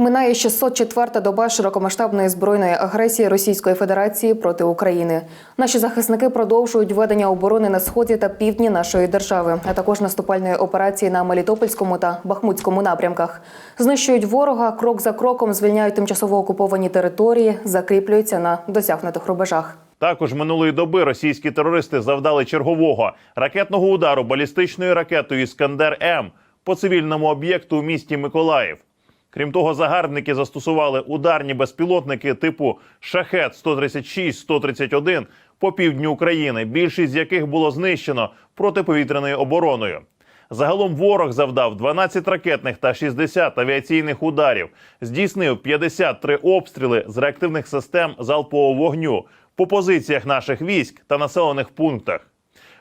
Минає 604-та доба широкомасштабної збройної агресії Російської Федерації проти України. Наші захисники продовжують ведення оборони на сході та півдні нашої держави, а також наступальної операції на Мелітопольському та Бахмутському напрямках. Знищують ворога, крок за кроком звільняють тимчасово окуповані території, закріплюються на досягнутих рубежах. Також минулої доби російські терористи завдали чергового ракетного удару балістичною ракетою Іскандер М по цивільному об'єкту у місті Миколаїв. Крім того, загарбники застосували ударні безпілотники типу Шахет 136 131 по півдню України, більшість з яких було знищено протиповітряною обороною. Загалом ворог завдав 12 ракетних та 60 авіаційних ударів, здійснив 53 обстріли з реактивних систем залпового вогню по позиціях наших військ та населених пунктах.